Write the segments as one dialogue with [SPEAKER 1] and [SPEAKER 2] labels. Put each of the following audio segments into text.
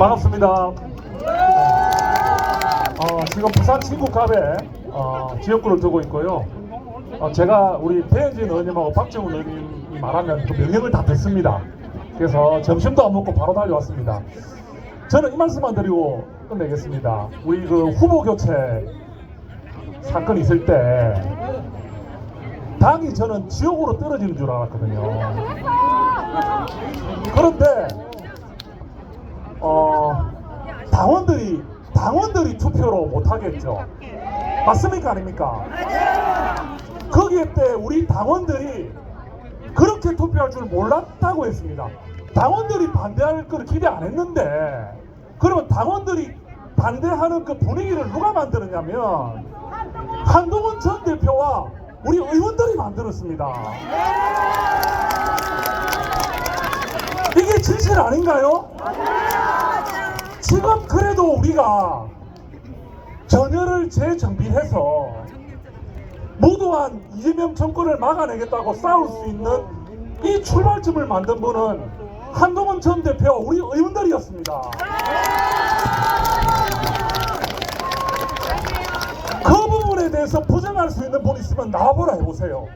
[SPEAKER 1] 반갑습니다. 어, 지금 부산 친구갑에 어, 지역구를 두고 있고요. 어, 제가 우리 배현진 의원님하고 박정훈 의원님이 말하면 그 명령을 다 듣습니다. 그래서 점심도 안 먹고 바로 달려왔습니다. 저는 이 말씀만 드리고 끝내겠습니다. 우리 그 후보 교체 사건이 있을 때 당이 저는 지옥으로 떨어지는 줄 알았거든요. 그런데 어, 당원들이 당원들이 투표로 못 하겠죠. 맞습니까 아닙니까? 거기에 때 우리 당원들이 그렇게 투표할 줄 몰랐다고 했습니다. 당원들이 반대할 걸 기대 안 했는데 그러면 당원들이 반대하는 그 분위기를 누가 만들었냐면 한동훈 전 대표와 우리 의원들이 만들었습니다. 이게 진실 아닌가요? 지금 그래도 우리가 전열을 재정비해서 무도한 이재명 정권을 막아내겠다고 싸울 수 있는 이 출발점을 만든 분은 한동훈 전 대표와 우리 의원들이었습니다. 그 부분에 대해서 부정할 수 있는 분 있으면 나와보라 해보세요.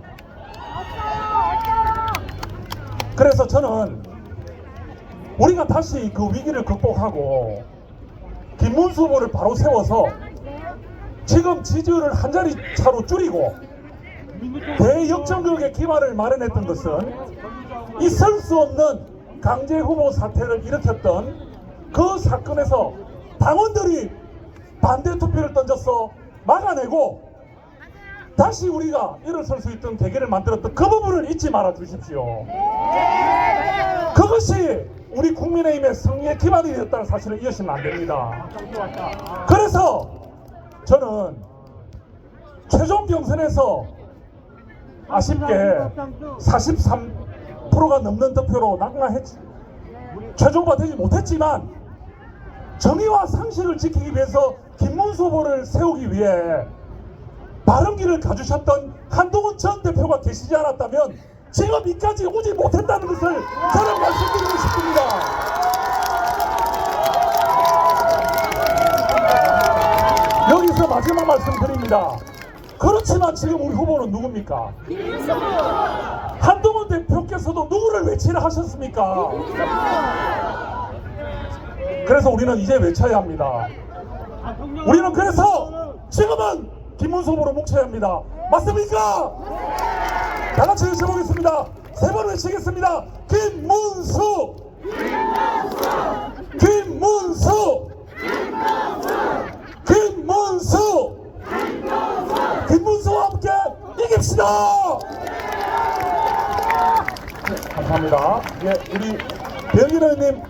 [SPEAKER 1] 그래서 저는 우리가 다시 그 위기를 극복하고 김문수 후보를 바로 세워서 지금 지지율을 한 자리 차로 줄이고 대역전극의 기반을 마련했던 것은 있을 수 없는 강제 후보 사태를 일으켰던 그 사건에서 당원들이 반대 투표를 던져서 막아내고 다시 우리가 일어설 수 있던 계기를 만들었던 그 부분을 잊지 말아 주십시오. 그것이 우리 국민의힘의 승리의 기반이 되었다는 사실을 잊으시면 안 됩니다. 그래서 저는 최종 경선에서 아쉽게 43%가 넘는 득표로 낙마했지. 최종화 되지 못했지만 정의와 상식을 지키기 위해서 김문수 후보를 세우기 위해 바른 길을 가주셨던 한동훈 전 대표가 계시지 않았다면 지금 이까지 오지 못했다는 것을 저는 말씀드리고 싶습니다. 여기서 마지막 말씀드립니다. 그렇지만 지금 우리 후보는 누굽니까? 한동훈 대표께서도 누구를 외치라 하셨습니까? 그래서 우리는 이제 외쳐야 합니다. 우리는 그래서 지금은 김문수 후보로 뭉쳐야 합니다. 맞습니까? 다 같이 외쳐보겠습니다. 세 번 외치겠습니다. 김문수! 김문수! 김문수! 김문수와 함께 이깁시다! 네, 감사합니다. 예, 우리 의원님